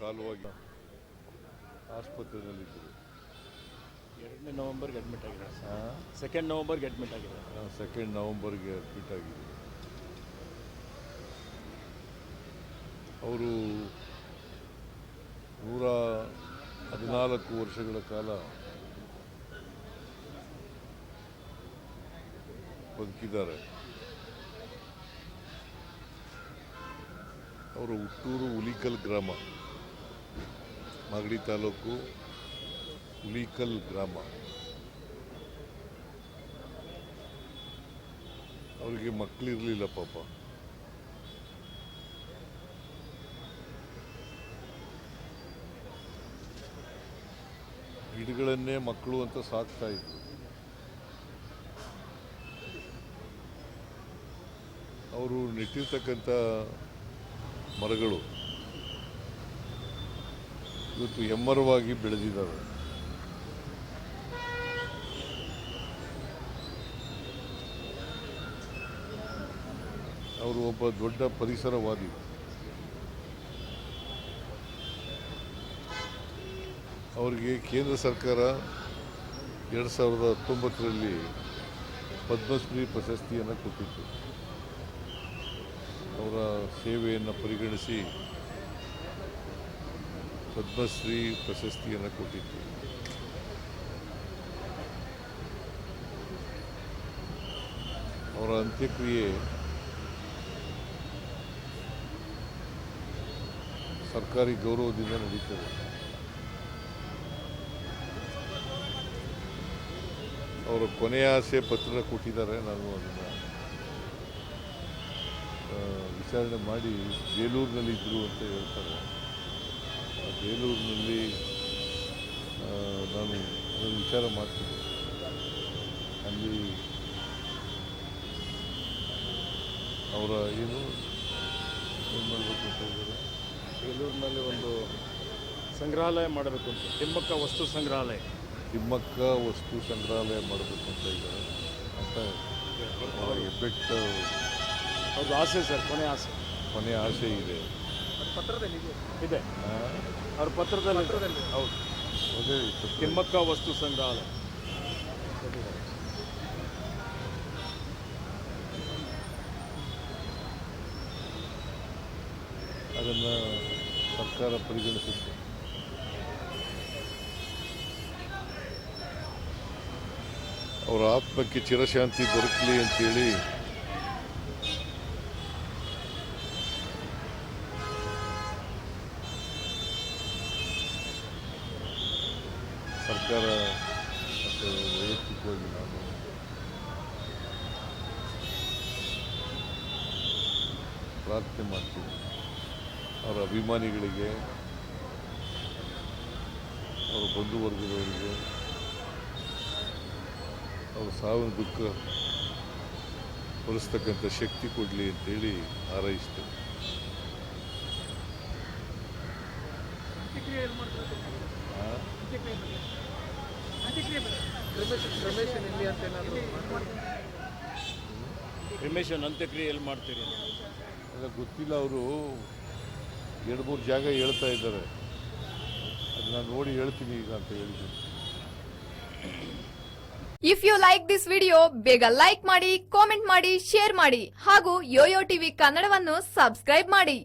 ಕಾಲುವಾಗಿ ಆಸ್ಪತ್ರೆಯಲ್ಲಿದ್ದರು ಎರಡನೇ ನವಂಬರ್ಗೆ ಅಡ್ಮಿಟ್ ಆಗಿದ್ದಾರೆ ಸರ್. ಸೆಕೆಂಡ್ ನವಂಬರ್ಗೆ ಅಡ್ಮಿಟ್ ಆಗಿದ್ದಾರೆ. ಸೆಕೆಂಡ್ ನವೆಂಬರ್ಗೆ ಅಡ್ಮಿಟ್ ಆಗಿದೆ ಅವರು ನೂರ ಹದಿನಾಲ್ಕು ವರ್ಷಗಳ ಕಾಲ ಬದುಕಿದ್ದಾರೆ. ಅವರು ಹುಟ್ಟೂರು ಹುಲಿಕಲ್ ಗ್ರಾಮ. ಮಾಗಡಿ ತಾಲೂಕು ಹುಲಿಕಲ್ ಗ್ರಾಮ. ಅವರಿಗೆ ಮಕ್ಕಳಿರಲಿಲ್ಲ ಪಾಪ. ಗಿಡಗಳನ್ನೇ ಮಕ್ಕಳು ಅಂತ ಸಾಕ್ತಾ ಇದ್ರು. ಅವರು ನೆಟ್ಟಿರ್ತಕ್ಕಂಥ ಮರಗಳು ಇವತ್ತು ಹೆಮ್ಮರವಾಗಿ ಬೆಳೆದಿದ್ದಾರೆ ಅವರು ಒಬ್ಬ ದೊಡ್ಡ ಪರಿಸರವಾದಿ. ಅವರಿಗೆ ಕೇಂದ್ರ ಸರ್ಕಾರ ಎರಡು ಸಾವಿರದ ಹತ್ತೊಂಬತ್ತರಲ್ಲಿ ಪದ್ಮಶ್ರೀ ಪ್ರಶಸ್ತಿಯನ್ನು ಕೊಟ್ಟಿತ್ತು. ಅವರ ಸೇವೆಯನ್ನು ಪರಿಗಣಿಸಿ ಪದ್ಮಶ್ರೀ ಪ್ರಶಸ್ತಿಯನ್ನು ಕೊಟ್ಟಿತ್ತು ಅವರ ಅಂತ್ಯಕ್ರಿಯೆ ಸರ್ಕಾರಿ ಗೌರವದಿಂದ ನಡೀತದೆ. ಅವರು ಕೊನೆಯ ಆಸೆ ಪತ್ರ ಕೊಟ್ಟಿದ್ದಾರೆ. ನಾನು ಅದನ್ನು ವಿಚಾರಣೆ ಮಾಡಿ ಬೇಲೂರಿನಲ್ಲಿ ಇದ್ದರು ಅಂತ ಹೇಳ್ತಾರೆ. ಬೇಲೂರಿನಲ್ಲಿ ನಾನು ಅದನ್ನು ವಿಚಾರ ಮಾಡ್ತಿದ್ದೆ ಅಲ್ಲಿ ಅವರ ಏನು ಏನು ಮಾಡಬೇಕು ಅಂತ ಇದ್ದಾರೆ ಬೇಲೂರಿನಲ್ಲಿ ಒಂದು ಸಂಗ್ರಹಾಲಯ ಮಾಡಬೇಕು ಅಂತ ತಿಮ್ಮಕ್ಕ ವಸ್ತು ಸಂಗ್ರಹಾಲಯ. ತಿಮ್ಮಕ್ಕ ವಸ್ತು ಸಂಗ್ರಹಾಲಯ ಮಾಡಬೇಕು ಅಂತ ಇದ್ದಾರೆ. ಅಂತ ಅವರ ಅದು ಆಸೆ ಸರ್ ಕೊನೆ ಆಸೆ. ಕೊನೆ ಆಸೆ ಇದೆ. ಪತ್ರದಲ್ಲಿ ಇದೆ. ಅವ್ರ ಪತ್ರದಲ್ಲಿ ಹೌದು. ಅದೇ ತಿಮ್ಮಕ್ಕ ವಸ್ತು ಸಂಗ್ರಹಾಲಯ. ಅದನ್ನು ಸರ್ಕಾರ ಪರಿಗಣಿಸುತ್ತೆ. ಅವರ ಆತ್ಮಕ್ಕೆ ಚಿರಶಾಂತಿ ದೊರಕಲಿ ಅಂತೇಳಿ ಸರ್ಕಾರ ಮತ್ತು ವೈಯಕ್ತಿಕವಾಗಿ ನಾನು ಪ್ರಾರ್ಥನೆ ಮಾಡ್ತೀನಿ. ಅವರ ಅಭಿಮಾನಿಗಳಿಗೆ ಅವರ ಬಂಧು ವರ್ಗದವರಿಗೆ ಅವರ ಸಾವಿನ ದುಃಖ ಹೊಲಿಸ್ತಕ್ಕಂಥ ಶಕ್ತಿ ಕೊಡಲಿ ಅಂತೇಳಿ ಹಾರೈಸ್ತೇನೆ. ಆ? ಕ್ರಿಮೇಶನ್ ಅಂತ್ಯಕ್ರಿಯೆ ಎಲ್ಲಿ ಮಾಡ್ತೀರಿ ಎಲ್ಲ ಗೊತ್ತಿಲ್ಲ ಅವರು. ಎರಡು ಮೂರು ಜಾಗ ಹೇಳ್ತಾ ಇದ್ದಾರೆ. ಅದನ್ನ ನಾನು ನೋಡಿ ಹೇಳ್ತೀನಿ ಈಗ ಅಂತ ಹೇಳಿದ್ದೀನಿ if you like this video ಬೇಗ ಲೈಕ್ ಮಾಡಿ ಕಾಮೆಂಟ್ ಮಾಡಿ ಶೇರ್ ಮಾಡಿ ಹಾಗೂ ಯೋಯೋ ಟಿವಿ ಕನ್ನಡವನ್ನು ಸಬ್ಸ್ಕ್ರೈಬ್ ಮಾಡಿ.